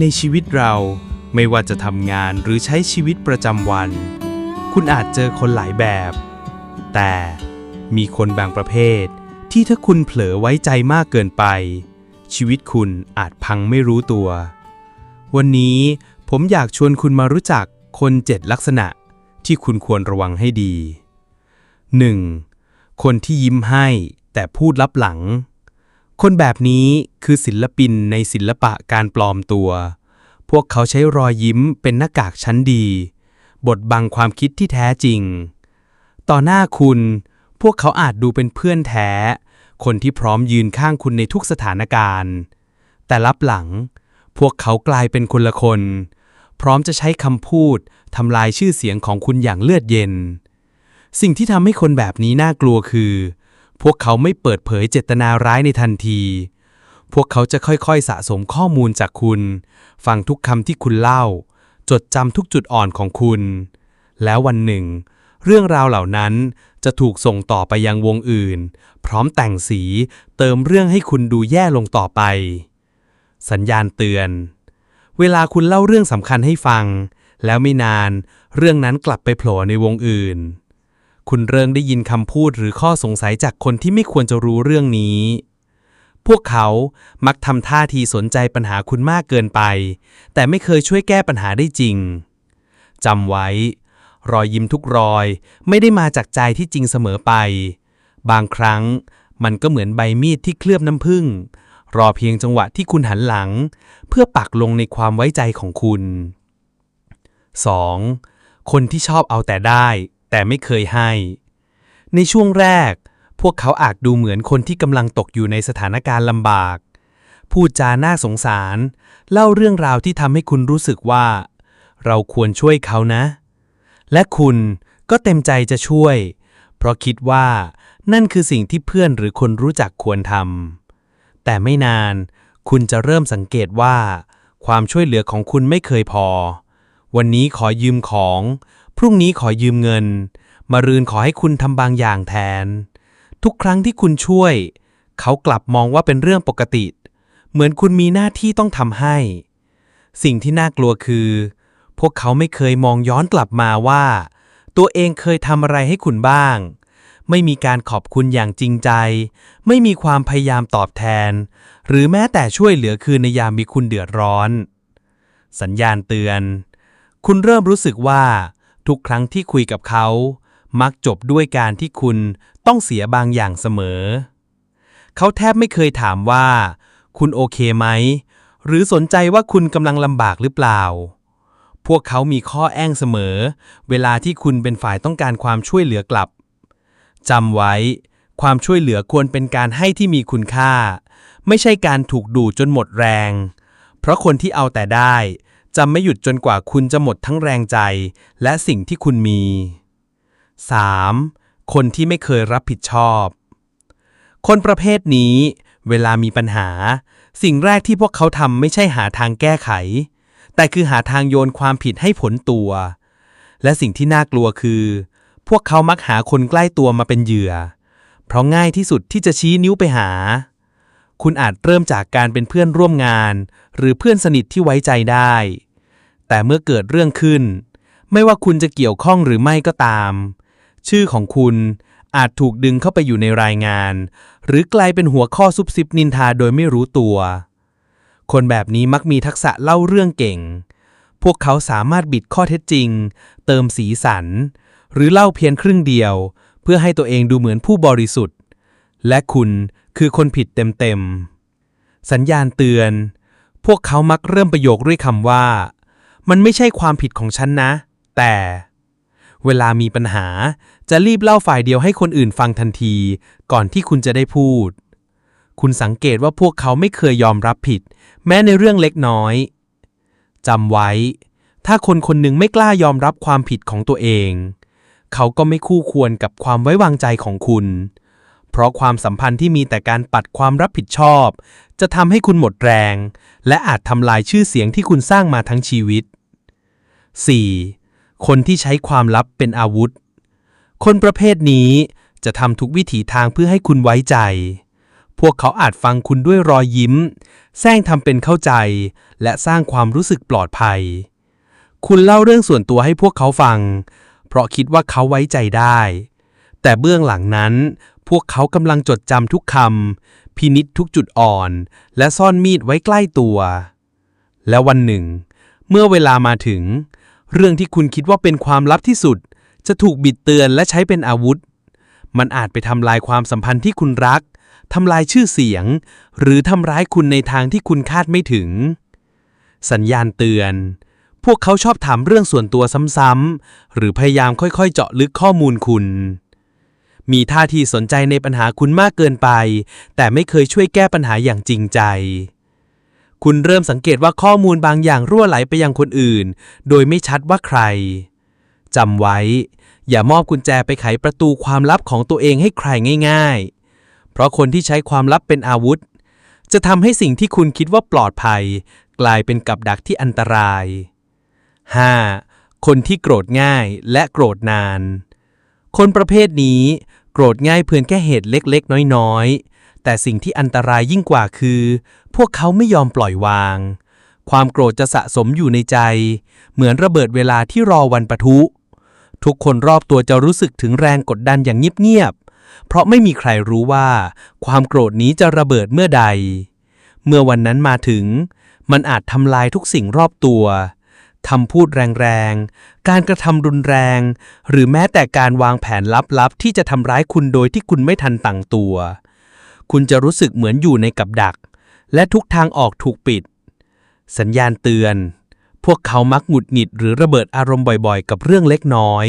ในชีวิตเราไม่ว่าจะทำงานหรือใช้ชีวิตประจำวัน คุณอาจเจอคนหลายแบบ แต่มีคนบางประเภท ที่ถ้าคุณเผลอไว้ใจมากเกินไป ชีวิตคุณอาจพังไม่รู้ตัว วันนี้ผมอยากชวนคุณมารู้จักคนเจ็ดลักษณะที่คุณควรระวังให้ดี 1. คนที่ยิ้มให้แต่พูดลับหลัง คนแบบนี้คือศิลปินในศิลปะการปลอมตัว พวกเขาใช้รอยยิ้มเป็นหน้ากากชั้นดีบดบังความคิดที่แท้จริง ต่อหน้าคุณ พวกเขาอาจดูเป็นเพื่อนแท้ คนที่พร้อมยืนข้างคุณในทุกสถานการณ์ แต่ลับหลัง พวกเขากลายเป็นคนละคน พร้อมจะใช้คำพูดทำลายชื่อเสียงของคุณอย่างเลือดเย็น สิ่งที่ทำให้คนแบบนี้น่ากลัวคือ พวกเขาไม่เปิดเผยเจตนาร้ายในทันที พวกเขาจะค่อยๆสะสมข้อมูลจากคุณ ฟังทุกคำที่คุณเล่า จดจำทุกจุดอ่อนของคุณ แล้ววันหนึ่ง เรื่องราวเหล่านั้นจะถูกส่งต่อไปยังวงอื่น พร้อมแต่งสีเติมเรื่องให้คุณดูแย่ลงต่อไป สัญญาณเตือน เวลาคุณเล่าเรื่องสำคัญให้ฟัง แล้วไม่นาน เรื่องนั้นกลับไปโผล่ในวงอื่น คุณเริ่มได้ยินคำพูดหรือข้อสงสัยจากคนที่ไม่ควรจะรู้เรื่องนี้ พวกเขามักทำท่าทีสนใจปัญหาคุณมากเกินไป แต่ไม่เคยช่วยแก้ปัญหาได้จริงจำไว้ รอยยิ้มทุกรอยไม่ได้มาจากใจที่จริงเสมอไป บางครั้งมันก็เหมือนใบมีดที่เคลือบน้ำผึ้งรอเพียงจังหวะที่คุณหันหลัง เพื่อปักลงในความไว้ใจของคุณ 2. คนที่ชอบเอาแต่ได้ แต่ไม่เคยให้ ในช่วงแรก พวกเขาอาจดูเหมือนคนที่กำลังตกอยู่ในสถานการณ์ลำบาก พูดจาน่าสงสาร เล่าเรื่องราวที่ทำให้คุณรู้สึกว่า เราควรช่วยเขานะ และคุณก็เต็มใจจะช่วย เพราะคิดว่านั่นคือสิ่งที่เพื่อนหรือคนรู้จักควรทำแต่ไม่นาน คุณจะเริ่มสังเกตว่า ความช่วยเหลือของคุณไม่เคยพอ วันนี้ขอยืมของ พรุ่งนี้ขอยืมเงิน มารืนขอให้คุณทำบางอย่างแทน ทุกครั้งที่คุณช่วย เขากลับมองว่าเป็นเรื่องปกติ เหมือนคุณมีหน้าที่ต้องทำให้ สิ่งที่น่ากลัวคือ พวกเขาไม่เคยมองย้อนกลับมาว่า ตัวเองเคยทำอะไรให้คุณบ้าง ไม่มีการขอบคุณอย่างจริงใจ ไม่มีความพยายามตอบแทน หรือแม้แต่ช่วยเหลือคืนในยามมีคุณเดือดร้อน สัญญาณเตือน คุณเริ่มรู้สึกว่า ทุกครั้งที่คุยกับเขา มักจบด้วยการที่คุณต้องเสียบางอย่างเสมอ เขาแทบไม่เคยถามว่า คุณโอเคไหม หรือสนใจว่าคุณกำลังลำบากหรือเปล่า พวกเขามีข้อแอ้งเสมอ เวลาที่คุณเป็นฝ่ายต้องการความช่วยเหลือกลับจำไว้ ความช่วยเหลือควรเป็นการให้ที่มีคุณค่า ไม่ใช่การถูกดูจนหมดแรง เพราะคนที่เอาแต่ได้ จะไม่หยุดจนกว่าคุณจะหมดทั้งแรงใจ และสิ่งที่คุณมี 3. คนที่ไม่เคยรับผิดชอบ คนประเภทนี้ เวลามีปัญหา สิ่งแรกที่พวกเขาทำไม่ใช่หาทางแก้ไข แต่คือหาทางโยนความผิดให้ผลตัว และสิ่งที่น่ากลัวคือ พวกเขามักหาคนใกล้ตัวมาเป็นเหยื่อ เพราะง่ายที่สุดที่จะชี้นิ้วไปหา คุณอาจเริ่มจากการเป็นเพื่อนร่วมงาน หรือเพื่อนสนิทที่ไว้ใจได้ แต่เมื่อเกิดเรื่องขึ้น ไม่ว่าคุณจะเกี่ยวข้องหรือไม่ก็ตาม ชื่อของคุณอาจถูกดึงเข้าไปอยู่ในรายงาน หรือกลายเป็นหัวข้อซุบซิบนินทาโดยไม่รู้ตัว คนแบบนี้มักมีทักษะเล่าเรื่องเก่ง พวกเขาสามารถบิดข้อเท็จจริง เติมสีสัน หรือเล่าเพียงครึ่งเดียว เพื่อให้ตัวเองดูเหมือนผู้บริสุทธิ์ และคุณคือคนผิดเต็มๆสัญญาณเตือน พวกเขามักเริ่มประโยคด้วยคำว่า มันไม่ใช่ความผิดของฉันนะ แต่ เวลามีปัญหาจะรีบเล่าฝ่ายเดียวให้คนอื่นฟังทันที ก่อนที่คุณจะได้พูด คุณสังเกตว่าพวกเขาไม่เคยยอมรับผิด แม้ในเรื่องเล็กน้อยจำไว้ ถ้าคนคนหนึ่งไม่กล้ายอมรับความผิดของตัวเอง เขาก็ไม่คู่ควรกับความไว้วางใจของคุณ เพราะความสัมพันธ์ที่มีแต่การปัดความรับผิดชอบ จะทำให้คุณหมดแรง และอาจทำลายชื่อเสียงที่คุณสร้างมาทั้งชีวิต 4. คนที่ใช้ความลับเป็นอาวุธ คนประเภทนี้จะทำทุกวิถีทางเพื่อให้คุณไว้ใจ พวกเขาอาจฟังคุณด้วยรอยยิ้ม แซงทำเป็นเข้าใจ และสร้างความรู้สึกปลอดภัย คุณเล่าเรื่องส่วนตัวให้พวกเขาฟัง เพราะคิดว่าเขาไว้ใจได้ แต่เบื้องหลังนั้น พวกเขากำลังจดจำทุกคำพินิษทุกจุดอ่อน และซ่อนมีดไว้ใกล้ตัว และวันหนึ่ง เมื่อเวลามาถึง เรื่องที่คุณคิดว่าเป็นความลับที่สุด จะถูกบิดเตือนและใช้เป็นอาวุธ มันอาจไปทำลายความสัมพันธ์ที่คุณรัก ทำลายชื่อเสียง หรือทำร้ายคุณในทางที่คุณคาดไม่ถึง สัญญาณเตือน พวกเขาชอบถามเรื่องส่วนตัวซ้ำๆ หรือพยายามค่อยๆ เจาะลึกข้อมูลคุณ มีท่าทีสนใจในปัญหาคุณมากเกินไป แต่ไม่เคยช่วยแก้ปัญหาอย่างจริงใจ คุณเริ่มสังเกตว่าข้อมูลบางอย่างรั่วไหลไปยังคนอื่น โดยไม่ชัดว่าใครจำไว้ อย่ามอบกุญแจไปไขประตูความลับของตัวเองให้ใครง่าย ๆ เพราะคนที่ใช้ความลับเป็นอาวุธ จะทำให้สิ่งที่คุณคิดว่าปลอดภัย กลายเป็นกับดักที่อันตราย 5. คนที่โกรธง่ายและโกรธนาน คนประเภทนี้ โกรธง่ายเพียงแค่เหตุเล็กๆ น้อยๆ แต่สิ่งที่อันตรายยิ่งกว่าคือ พวกเขาไม่ยอมปล่อยวาง ความโกรธจะสะสมอยู่ในใจ เหมือนระเบิดเวลาที่รอวันปะทุ ทุกคนรอบตัวจะรู้สึกถึงแรงกดดันอย่างเงียบๆ เพราะไม่มีใครรู้ว่า ความโกรธนี้จะระเบิดเมื่อใด เมื่อวันนั้นมาถึง มันอาจทำลายทุกสิ่งรอบตัวคำพูดแรงๆ การกระทำรุนแรง หรือแม้แต่การวางแผนลับๆ ที่จะทำร้ายคุณโดยที่คุณไม่ทันตั้งตัว คุณจะรู้สึกเหมือนอยู่ในกับดัก และทุกทางออกถูกปิด สัญญาณเตือน พวกเขามักหงุดหงิดหรือระเบิดอารมณ์บ่อยๆ กับเรื่องเล็กน้อย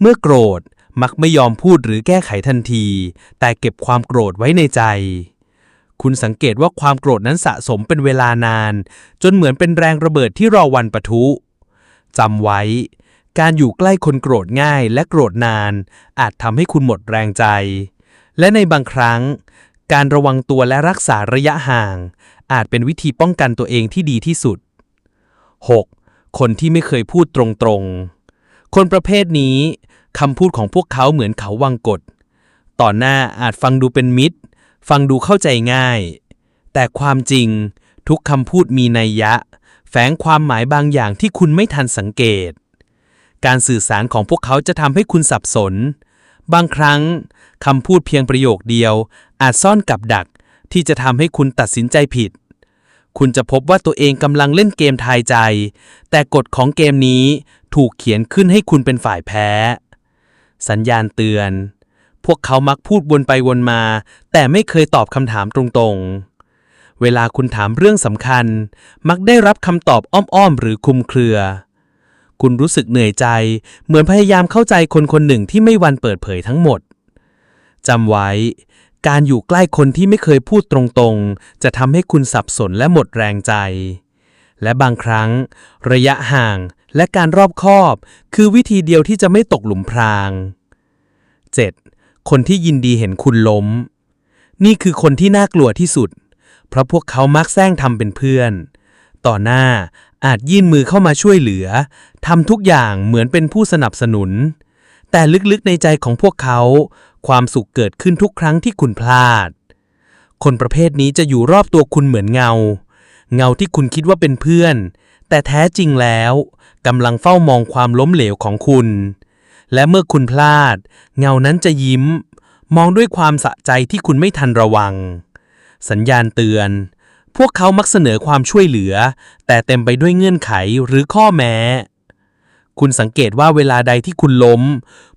เมื่อโกรธมักไม่ยอมพูดหรือแก้ไขทันที แต่เก็บความโกรธไว้ในใจ คุณสังเกตว่าความโกรธนั้นสะสมเป็นเวลานาน จนเหมือนเป็นแรงระเบิดที่รอวันปะทุจำไว้ การอยู่ใกล้คนโกรธง่ายและโกรธนาน อาจทำให้คุณหมดแรงใจ และในบางครั้ง การระวังตัวและรักษาระยะห่าง อาจเป็นวิธีป้องกันตัวเองที่ดีที่สุด 6. คนที่ไม่เคยพูดตรงๆ คนประเภทนี้คำพูดของพวกเขาเหมือนเขาวังกฎต่อหน้าอาจฟังดูเป็นมิตร ฟังดูเข้าใจง่าย แต่ความจริงทุกคำพูดมีนัยยะ แฝงความหมายบางอย่างที่คุณไม่ทันสังเกต การสื่อสารของพวกเขาจะทำให้คุณสับสน บางครั้งคำพูดเพียงประโยคเดียว อาจซ่อนกับดักที่จะทำให้คุณตัดสินใจผิด คุณจะพบว่าตัวเองกำลังเล่นเกมทายใจ แต่กฎของเกมนี้ถูกเขียนขึ้นให้คุณเป็นฝ่ายแพ้ สัญญาณเตือน พวกเขามักพูดวนไปวนมา แต่ไม่เคยตอบคำถามตรงๆ เวลาคุณถามเรื่องสำคัญ มักได้รับคำตอบอ้อมๆหรือคุมเครือ คุณรู้สึกเหนื่อยใจ เหมือนพยายามเข้าใจคนคนหนึ่งที่ไม่วันเปิดเผยทั้งหมดจำไว้ การอยู่ใกล้คนที่ไม่เคยพูดตรงๆ จะทำให้คุณสับสนและหมดแรงใจ และบางครั้ง ระยะห่างและการรอบคอบ คือวิธีเดียวที่จะไม่ตกหลุมพราง 7. คนที่ยินดีเห็นคุณล้ม นี่คือคนที่น่ากลัวที่สุด เพราะพวกเขามักแซงทำเป็นเพื่อน ต่อหน้า อาจยื่นมือเข้ามาช่วยเหลือทำทุกอย่างเหมือนเป็นผู้สนับสนุน แต่ลึกๆในใจของพวกเขา ความสุขเกิดขึ้นทุกครั้งที่คุณพลาด คนประเภทนี้จะอยู่รอบตัวคุณเหมือนเงา เงาที่คุณคิดว่าเป็นเพื่อน แต่แท้จริงแล้วกำลังเฝ้ามองความล้มเหลวของคุณ และเมื่อคุณพลาด เงานั้นจะยิ้ม มองด้วยความสะใจที่คุณไม่ทันระวัง สัญญาณเตือน พวกเขามักเสนอความช่วยเหลือ แต่เต็มไปด้วยเงื่อนไขหรือข้อแม้ คุณสังเกตว่าเวลาใดที่คุณล้ม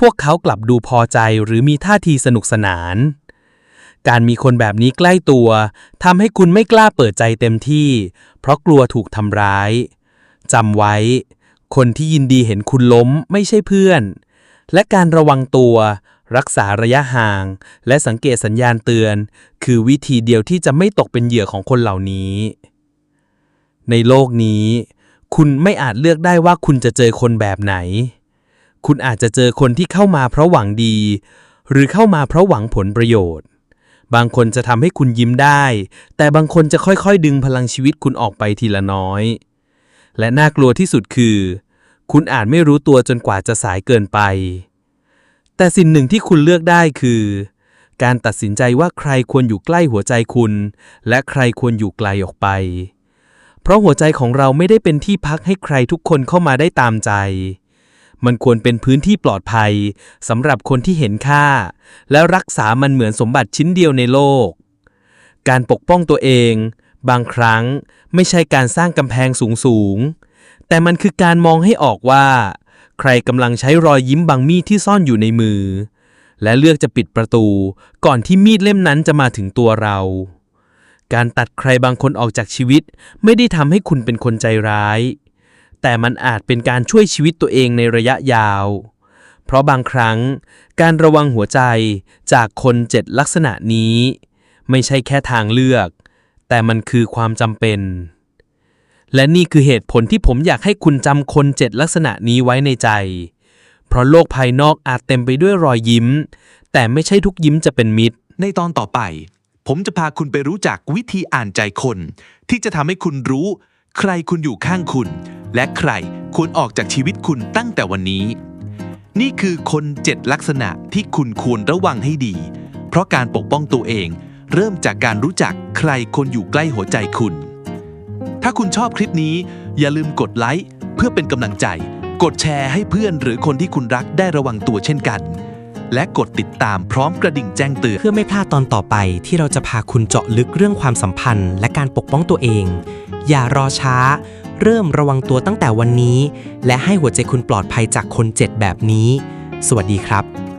พวกเขากลับดูพอใจหรือมีท่าทีสนุกสนาน การมีคนแบบนี้ใกล้ตัวทำให้คุณไม่กล้าเปิดใจเต็มที่ เพราะกลัวถูกทำร้ายจำไว้ คนที่ยินดีเห็นคุณล้มไม่ใช่เพื่อน และการระวังตัว รักษาระยะห่าง และสังเกตสัญญาณเตือน คือวิธีเดียวที่จะไม่ตกเป็นเหยื่อของคนเหล่านี้ ในโลกนี้ คุณไม่อาจเลือกได้ว่าคุณจะเจอคนแบบไหน คุณอาจจะเจอคนที่เข้ามาเพราะหวังดี หรือเข้ามาเพราะหวังผลประโยชน์ บางคนจะทำให้คุณยิ้มได้ แต่บางคนจะค่อยๆ ดึงพลังชีวิตคุณออกไปทีละน้อย และน่ากลัวที่สุดคือ คุณอาจไม่รู้ตัวจนกว่าจะสายเกินไป แต่สิ่งหนึ่งที่คุณเลือกได้คือ การตัดสินใจว่าใครควรอยู่ใกล้หัวใจคุณ และใครควรอยู่ไกลออกไป เพราะหัวใจของเราไม่ได้เป็นที่พักให้ใครทุกคนเข้ามาได้ตามใจ มันควรเป็นพื้นที่ปลอดภัยสำหรับคนที่เห็นค่า และรักษามันเหมือนสมบัติชิ้นเดียวในโลก การปกป้องตัวเอง บางครั้งไม่ใช่การสร้างกำแพงสูงๆแต่มันคือการมองให้ออกว่า ใครกำลังใช้รอยยิ้มบางมีดที่ซ่อนอยู่ในมือ และเลือกจะปิดประตู ก่อนที่มีดเล่มนั้นจะมาถึงตัวเรา การตัดใครบางคนออกจากชีวิต ไม่ได้ทำให้คุณเป็นคนใจร้าย แต่มันอาจเป็นการช่วยชีวิตตัวเองในระยะยาว เพราะบางครั้ง การระวังหัวใจจากคนเจ็ดลักษณะนี้ ไม่ใช่แค่ทางเลือก แต่มันคือความจำเป็น และนี่คือเหตุผลที่ผมอยากให้คุณจำคนเจ็ดลักษณะนี้ไว้ในใจ เพราะโลกภายนอกอาจเต็มไปด้วยรอยยิ้ม แต่ไม่ใช่ทุกยิ้มจะเป็นมิตร ในตอนต่อไป ผมจะพาคุณไปรู้จักวิธีอ่านใจคน ที่จะทำให้คุณรู้ ใครคุณอยู่ข้างคุณ และใครควรออกจากชีวิตคุณตั้งแต่วันนี้ นี่คือคนเจ็ดลักษณะที่คุณควรระวังให้ดี เพราะการปกป้องตัวเอง เริ่มจากการรู้จักใครคนอยู่ใกล้หัวใจคุณ ถ้าคุณชอบคลิปนี้ อย่าลืมกดไลค์เพื่อเป็นกำลังใจ กดแชร์ให้เพื่อนหรือคนที่คุณรักได้ระวังตัวเช่นกัน และกดติดตามพร้อมกระดิ่งแจ้งเตือน เพื่อไม่พลาดตอนต่อไปที่เราจะพาคุณเจาะลึกเรื่องความสัมพันธ์ และการปกป้องตัวเอง อย่ารอช้า เริ่มระวังตัวตั้งแต่วันนี้ และให้หัวใจคุณปลอดภัยจากคนเจ็ดแบบนี้ สวัสดีครับ